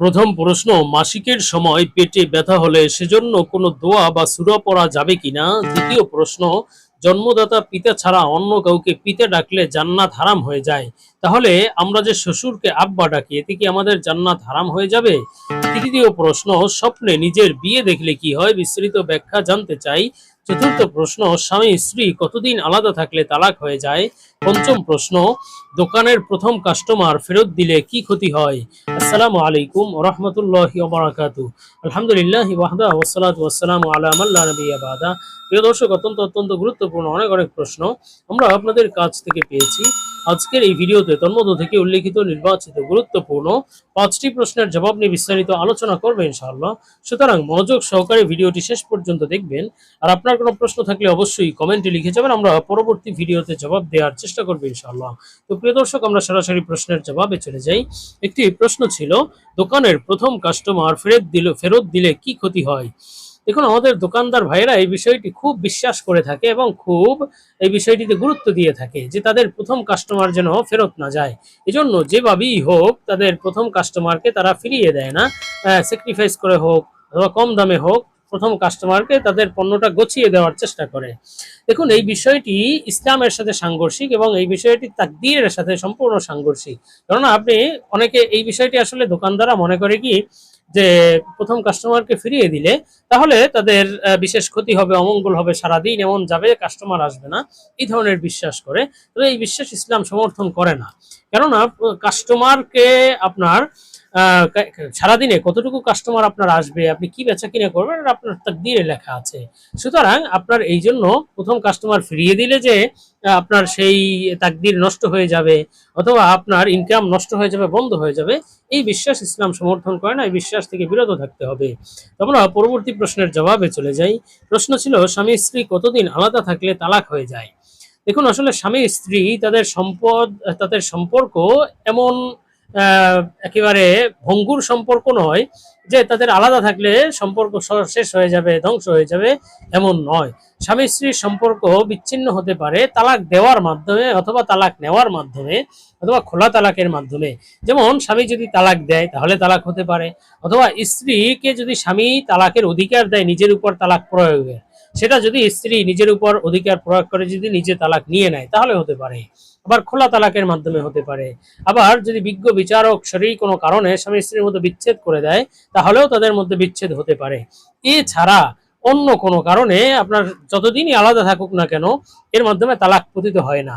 প্রথম প্রশ্ন, মাসিকের সময় পেটে ব্যথা হলে সেজন্য কোনো দোয়া বা সূরা পড়া যাবে কিনা? দ্বিতীয় প্রশ্ন, জন্মদাতা পিতা ছাড়া অন্য কাউকে পিতা ডাকলে জান্নাত হারাম হয়ে যায়। তাহলে আমরা যে শ্বশুরকে আব্বা ডাকি, এতে কি আমাদের জান্নাত হারাম হয়ে যাবে? তৃতীয় প্রশ্ন, স্বপ্নে নিজের বিয়ে দেখলে কি হয়? বিস্তৃত ব্যাখ্যা জানতে চাই। চতুর্থ প্রশ্ন, স্বামী স্ত্রী কতদিন আলাদা থাকলে তালাক হয়ে যায়? পঞ্চম প্রশ্ন, দোকানের প্রথম কাস্টমার ফেরত দিলে কি ক্ষতি হয়? আসসালামু আলাইকুম রহমতুল্লাহি বারাকাতু আলহামদুলিল্লাহ ওয়াহদা নবিয়্যা বাদা। প্রিয় দর্শক, অত্যন্ত অত্যন্ত গুরুত্বপূর্ণ অনেক অনেক প্রশ্ন। আমরা আপনাদের কাছ থেকে পেয়েছি। আজকের এই ভিডিওতে তন্মধ্য থেকে উল্লেখিত নির্বাচিত গুরুত্বপূর্ণ পাঁচটি প্রশ্নের জবাব নিয়ে বিস্তারিত আলোচনা করবে ইনশাআল্লাহ। সুতরাং মনোযোগ সহকারে ভিডিওটি শেষ পর্যন্ত দেখবেন। আর আপনার কোনো প্রশ্ন থাকলে অবশ্যই কমেন্টে লিখে যাবেন। আমরা পরবর্তী ভিডিওতে জবাব দেওয়ার চেষ্টা করব ইনশাআল্লাহ। তো প্রিয় দর্শক, আমরা সরাসরি প্রশ্নের জবাবে চলে যাই। একটি প্রশ্ন ছিল, দোকানের প্রথম কাস্টমার ফেরত দিল, ফেরত দিলে কি ক্ষতি হয়? দেখুন, আমাদের দোকানদার ভাইয়েরা এই বিষয়টি খুব বিশ্বাস করে থাকে এবং খুব এই বিষয়টিতে গুরুত্ব দিয়ে থাকে যে তাদের প্রথম কাস্টমার যেন ফেরত না যায়। এজন্য যেভাবেই হোক, তাদের প্রথম কাস্টমারকে তারা ফিরিয়ে দেয় না। স্যাক্রিফাইস করে হোক, অথবা কম দামে হোক প্রথম কাস্টমারকে তাদের পণ্যটা গছিয়ে দেওয়ার চেষ্টা করে। দেখুন, এই বিষয়টি ইসলামের সাথে সাংঘর্ষিক এবং এই বিষয়টি তাকদীরের সাথে সম্পূর্ণ সাংঘর্ষিক। কেননা আপনি অনেকে এই বিষয়টি আসলে দোকানদাররা মনে করে কি, যে প্রথম কাস্টমারকে ফিরিয়ে দিলে তাহলে তাদের বিশেষ ক্ষতি হবে, অমঙ্গল হবে, সারাদিন এমন যাবে কাস্টমার আসবে না। এই ধরনের বিশ্বাস করে। তবে এই বিশ্বাস ইসলাম সমর্থন করে না। কেননা কাস্টমারকে আপনার সারাদিনে কতটুকু কাস্টমার আপনার আসবে, আপনি কি বেচা কিনে করবেন আপনার তাকদীরে লেখা আছে। সুতরাং আপনার এই জন্য প্রথম কাস্টমার ফিরিয়ে দিলে যে আপনার সেই তাকদির নষ্ট হয়ে যাবে, অথবা আপনার ইনকাম নষ্ট হয়ে যাবে, বন্ধ হয়ে যাবে, এই বিশ্বাস ইসলাম সমর্থন করে না, এই বিশ্বাস থেকে বিরত থাকতে হবে। আমরা পরবর্তী প্রশ্নের জবাবে চলে যাই। প্রশ্ন ছিল, স্বামী স্ত্রী কতদিন আলাদা থাকলে তালাক হয়ে যায়? দেখুন, আসলে স্বামী স্ত্রী তাদের সম্পদ, তাদের সম্পর্ক এমন একেবারে ভঙ্গুর সম্পর্ক নয়, যে তাদের আলাদা থাকলে সম্পর্ক শেষ হয়ে যাবে, ধ্বংস হয়ে যাবে, এমন নয়। স্বামী স্ত্রীর সম্পর্ক বিচ্ছিন্ন হতে পারে তালাক দেওয়ার মাধ্যমে অথবা তালাক নেওয়ার মাধ্যমে অথবা খোলা তালাকের মাধ্যমে। যেমন স্বামী যদি তালাক দেয়, তাহলে তালাক হতে পারে। অথবা স্ত্রীকে যদি স্বামী তালাকের অধিকার দেয়, নিজের উপর তালাক প্রয়োগে সেটা যদি স্ত্রী নিজের উপর অধিকার প্রয়োগ করে, যদি নিজে তালাক নিয়ে নেয়, তাহলে হতে পারে। আবার খোলা তালাকের মাধ্যমে হতে পারে। আবার যদি বিজ্ঞ বিচারক শরীর কোনো কারণে স্বামী স্ত্রীর মধ্যে বিচ্ছেদ করে দেয়, তাহলেও তাদের মধ্যে বিচ্ছেদ হতে পারে। এছাড়া অন্য কোনো কারণে আপনার যতদিনই আলাদা থাকুক না কেন, এর মাধ্যমে তালাক পতিত হয় না।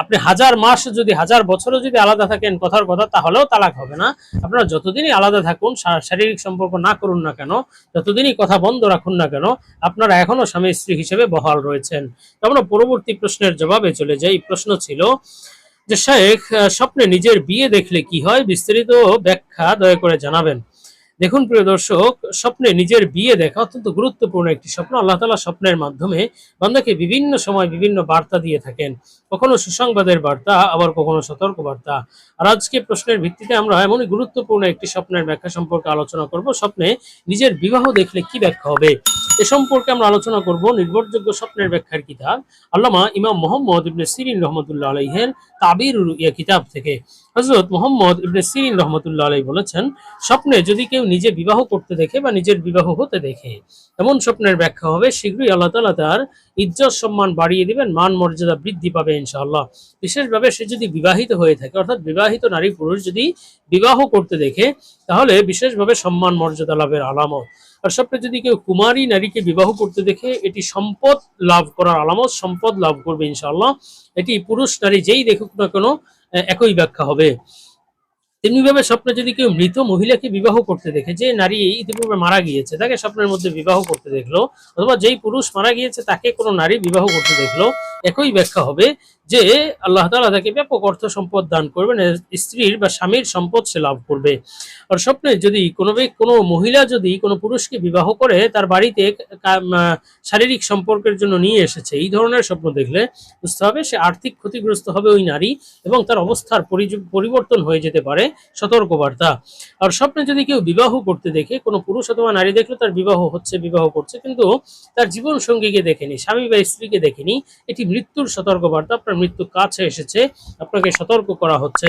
আপনি হাজার মাস যদি, হাজার বছরও যদি আলাদা থাকেন কথার কথা, তাহলেও তালাক হবে না। আপনারা যতদিনই আলাদা থাকুন শারীরিক সম্পর্ক না করুন না কেন, যতদিনই কথা বন্ধ রাখুন না কেন, আপনারা এখনও স্বামী স্ত্রী হিসেবে বহাল রয়েছেন। আমরা পরবর্তী প্রশ্নের জবাবে চলে যাই। প্রশ্ন ছিল যে, শেখ স্বপ্নে নিজের বিয়ে দেখলে কি হয়? বিস্তারিত ব্যাখ্যা দয়া করে জানাবেন। দেখুন, প্রিয় দর্শক, স্বপ্নে নিজের বিয়ে দেখা অত্যন্ত গুরুত্বপূর্ণ একটি স্বপ্ন। আল্লাহ তালা স্বপ্নের মাধ্যমে বান্দাকে বিভিন্ন সময় বিভিন্ন বার্তা দিয়ে থাকেন। কখনো সুসংবাদের বার্তা, আবার কখনো সতর্ক বার্তা। আর আজকে প্রশ্নের ভিত্তিতে আমরা এমনই গুরুত্বপূর্ণ একটি স্বপ্নের ব্যাখ্যা সম্পর্কে আলোচনা করব। স্বপ্নে নিজের বিবাহ দেখলে কি ব্যাখ্যা হবে? এ সম্পর্কে আমরা আলোচনা করব নির্ভরযোগ্য স্বপ্নের ব্যাখ্যার কিতাব আল্লামা ইমাম মোহাম্মদ ইবনে সিরিন রহমতুল্লাহ আলাইহের তাবির ইয়া কিতাব থেকে। হজরত মোহাম্মদ ইবনে সিরিন রহমতুল্লাহ আলাই বলেছেন, স্বপ্নে যদি কেউ নিজে বিবাহ করতে দেখে বা নিজের বিবাহ হতে দেখে, এমন স্বপ্নের ব্যাখ্যা হবে, শীঘ্রই আল্লাহ তালা তার ইজ্জত সম্মান বাড়িয়ে দিবেন, মান মর্যাদা বৃদ্ধি পাবে ইনশাআল্লাহ। বিশেষভাবে সে যদি বিবাহিত হয়ে থাকে, অর্থাৎ বিবাহিত নারী পুরুষ যদি বিবাহ করতে দেখে, তাহলে বিশেষভাবে সম্মান মর্যাদা লাভের আলামত। আর স্বপ্নে যদি কেউ কুমারী নারীকে বিবাহ করতে দেখে, এটি সম্পদ লাভ করার আলামত, সম্পদ লাভ করবে ইনশাআল্লাহ। এটি পুরুষ নারী যেই দেখুক না কেন একই ব্যাখ্যা হবে। তেমনিভাবে স্বপ্নে যদি কেউ মৃত মহিলাকে বিবাহ করতে দেখে, যে নারী ইতিপূর্বে মারা গিয়েছে, তাকে স্বপ্নের মধ্যে বিবাহ করতে দেখল, অথবা যেই পুরুষ মারা গিয়েছে, তাকে কোনো নারী বিবাহ করতে দেখল, একই ব্যাখ্যা হবে। যে আল্লাহ তাআলা তাকে ব্যাপক অর্থ সম্পদ দান করবেন স্ত্রীর বা স্বামীর সম্পদ সে লাভ করবে। আর স্বপ্নে যদি কোনো কোনো মহিলা যদি কোনো পুরুষকে বিবাহ করে, তার বাড়িতে শারীরিক সম্পর্কের জন্য নিয়ে এসেছে, এই ধরনের স্বপ্ন দেখলে বুঝতে হবে সে আর্থিক ক্ষতিগ্রস্ত হবে ওই নারী এবং তার অবস্থার পরিবর্তন হয়ে যেতে পারে সতর্কবার্তা। আর স্বপ্নে যদি কেউ বিবাহ করতে দেখে, কোনো পুরুষ অথবা নারী দেখলে তার বিবাহ হচ্ছে, বিবাহ করছে, কিন্তু তার জীবন সঙ্গীকে দেখেনি, স্বামী বা স্ত্রীকে দেখেনি, এটি মৃত্যুর সতর্কবার্তা, আপনার মৃত্যু কাছে এসেছে, আপনাকে সতর্ক করা হচ্ছে।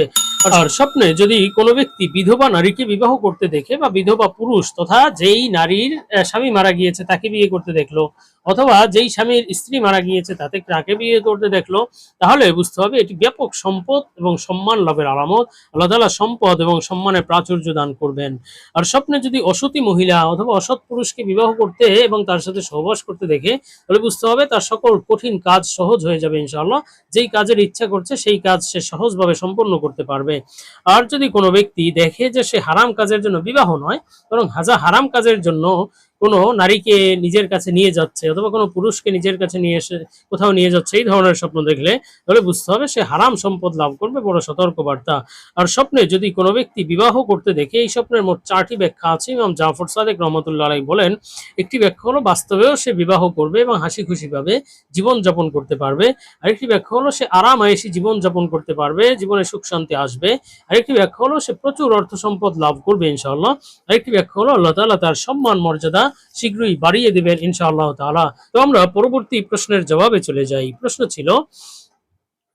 আর স্বপ্নে যদি কোনো ব্যক্তি বিধবা নারীকে বিবাহ করতে দেখে বা বিধবা পুরুষ তথা যেই নারীর স্বামী মারা গিয়েছে তাকে বিয়ে করতে দেখল অথবা যেই স্বামীর স্ত্রী মারা গিয়েছে তাতে তাকে বিয়ে করতে দেখল? তাহলে বুঝতে হবে এটি ব্যাপক সম্পদ এবং সম্মান লাভের আলামত। আল্লাহ তাআলা সম্পদ এবং সম্মানের প্রাচুর্য দান করবেন। আর স্বপ্নে যদি অসতী মহিলা অথবা অসৎ পুরুষকে বিবাহ করতে এবং তার সাথে সহবাস করতে দেখে, তাহলে বুঝতে হবে তার সকল কঠিন কাজ সহজ হয়ে যাবে ইনশাআল্লাহ। যেই কাজের ইচ্ছা করছে, সেই কাজ সে সহজভাবে সম্পন্ন করতে পারবে। আর যদি কোনো ব্যক্তি দেখে যে সে হারাম কাজের জন্য বিবাহ নয়, বরং হাজা হারাম কাজের জন্য কোনো নারীকে নিজের কাছে নিয়ে যাচ্ছে অথবা কোনো পুরুষকে নিজের কাছে নিয়ে এসে কোথাও নিয়ে যাচ্ছে, এই ধরনের স্বপ্ন দেখলে তাহলে বুঝতে হবে সে হারাম সম্পদ লাভ করবে, বড় সতর্কবার্তা। আর স্বপ্নে যদি কোনো ব্যক্তি বিবাহ করতে দেখে, এই স্বপ্নের মোট চারটি ব্যাখ্যা আছে। ইমাম জাফর সাদেক রহমতুল্লাহ আলাই বলেন, একটি ব্যাখ্যা হলো বাস্তবেও সে বিবাহ করবে এবং হাসি খুশি ভাবে জীবন যাপন করতে পারবে। আরেকটি ব্যাখ্যা হলো সে আরাম আয়েসি জীবন যাপন করতে পারবে, জীবনে সুখ শান্তি আসবে। আরেকটি ব্যাখ্যা হলো সে প্রচুর অর্থ সম্পদ লাভ করবে ইনশাআল্লাহ। আরেকটি ব্যাখ্যা হলো আল্লাহ তাআলা তার সম্মান মর্যাদা শীঘ্রই বাড়িয়ে দিবেন ইনশাআল্লাহ তাআলা। তো আমরা পরবর্তী প্রশ্নের জবাবে চলে যাই। প্রশ্ন ছিল,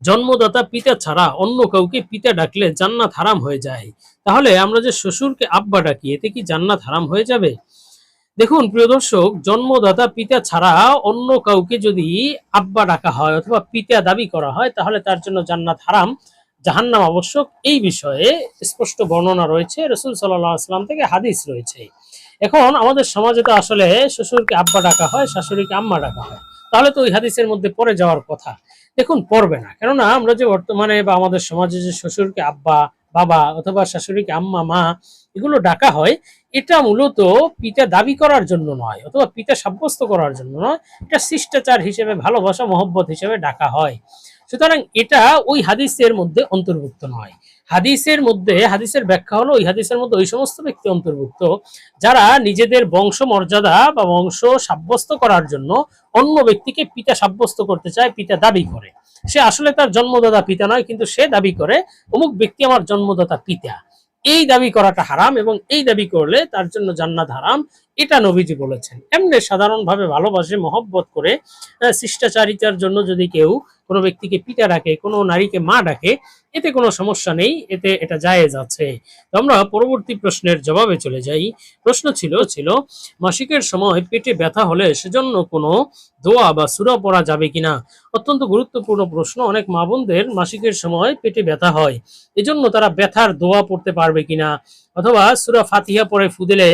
জন্মদাতা পিতা ছাড়া অন্য কাউকে পিতা ডাকলে জান্নাত হারাম হয়ে যায়। তাহলে আমরা যে শ্বশুরকে আব্বা ডাকি, এতে কি জান্নাত হারাম হয়ে যাবে? দেখুন, প্রিয় দর্শক, জন্মদাতা পিতা ছাড়া অন্য কাউকে যদি আব্বা ডাকা হয় অথবা পিতা দাবি করা হয়, তাহলে তার জন্য জান্নাত হারাম। জাহান্নাম আবশ্যক। এই বিষয়ে স্পষ্ট বর্ণনা রয়েছে। রসুল সাল্লাহ আসলাম থেকে হাদিস রয়েছে। এখন আমাদের সমাজে তো আসলে শ্বশুরকে আব্বা ডাকা হয়, শাশুড়িকে আম্মা ডাকা হয়। তাহলে তো ওই হাদিসের মধ্যে পড়ে যাওয়ার কথা। দেখুন, পড়বে না। কেননা আমরা যে বর্তমানে বা আমাদের সমাজে যে শ্বশুরকে আব্বা, বাবা অথবা শাশুড়িকে আম্মা, মা এগুলো ডাকা হয়, এটা মূলত পিতা দাবি করার জন্য নয়, অথবা পিতা সাব্যস্ত করার জন্য নয়, এটা শিষ্টাচার হিসেবে, ভালোবাসা, মহব্বত হিসেবে ডাকা হয়। সুতরাং এটা ওই হাদিসের মধ্যে অন্তর্ভুক্ত নয়। হাদিসের মধ্যে, হাদিসের ব্যাখ্যা হলো, ওই হাদিসের মধ্যে ওই সমস্ত ব্যক্তি অন্তর্ভুক্ত যারা নিজেদের বংশ মর্যাদা বা বংশ সাব্যস্ত করার জন্য অন্য ব্যক্তিকে পিতা সাব্যস্ত করতে চায়, পিতা দাবি করে। সে আসলে তার জন্মদাতা পিতা নয়, কিন্তু সে দাবি করে, অমুক ব্যক্তি আমার জন্মদাতা পিতা। এই দাবি করাটা হারাম এবং এই দাবি করলে তার জন্য জান্নাত হারাম। এটা নবীজি বলেছেন। এমনি সাধারণভাবে ভালোবাসে, মহব্বত করে শিষ্টাচারিতার জন্য যদি কেউ কোনো ব্যক্তিকে পিতা ডাকে, কোনো নারীকে মা ডাকে, এতে কোনো সমস্যা নেই, এতে এটা জায়েজ আছে। তো আমরা পরবর্তী প্রশ্নের জবাবে চলে যাই। প্রশ্ন ছিল ছিল, মাসিকের সময় পেটে ব্যথা হলে সেজন্য কোনো দোয়া বা সুরা পড়া যাবে কিনা? অত্যন্ত গুরুত্বপূর্ণ প্রশ্ন। অনেক মা বোনদের মাসিকের সময় পেটে ব্যথা হয়। এজন্য তারা ব্যথার দোয়া পড়তে পারবে কিনা? অথবা সুরা ফাতিহা পরে ফুদেলে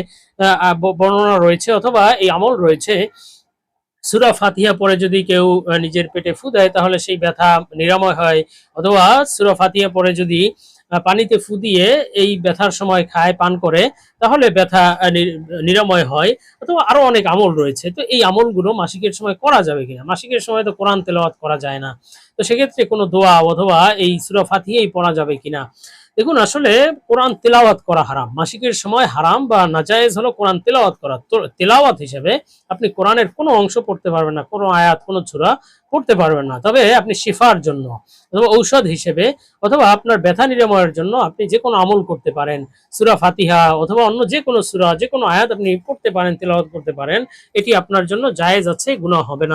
বর্ণনা রয়েছে, অথবা এই আমল রয়েছে সুরা ফাতিহা পরে যদি কেউ নিজের পেটে ফু দেয়, তাহলে সেই ব্যথা নিরাময় হয়। অথবা সুরা ফাতিহা পরে যদি পানিতে ফু দিয়ে এই ব্যথার সময় খায়, পান করে, তাহলে ব্যথা নিরাময় হয়। অথবা আরও অনেক আমল রয়েছে। তো এই আমলগুলো মাসিকের সময় করা যাবে কিনা? মাসিকের সময় তো কোরআন তেলাওয়াত করা যায় না। তো সেক্ষেত্রে কোনো দোয়া অথবা এই সুরা ফাতিহাই পড়া যাবে কিনা? দেখুন, আসলে কোরআন তেলাওয়াত করা হারাম। মাসিকের সময় হারাম বা নাজায়েজ হলো কোরআন তেলাওয়াত করা। তো তেলাওয়াত হিসেবে আপনি কোরআনের কোনো অংশ পড়তে পারবেন না, কোনো আয়াত, কোনো ছুরা পড়তে পারবেন না। তবে আপনি শিফার জন্য অথবা ঔষধ হিসেবে অথবা আপনার ব্যথা নিরাময়ের জন্য আপনি যে কোনো আমল করতে পারেন। সুরা ফাতিহা অথবা অন্য যে কোনো সুরা যে কোনো আয়াত আপনি পড়তে পারেন, তেলাওয়াত করতে পারেন, এটি আপনার জন্য জায়েজ আছে, গুনাহ হবে না।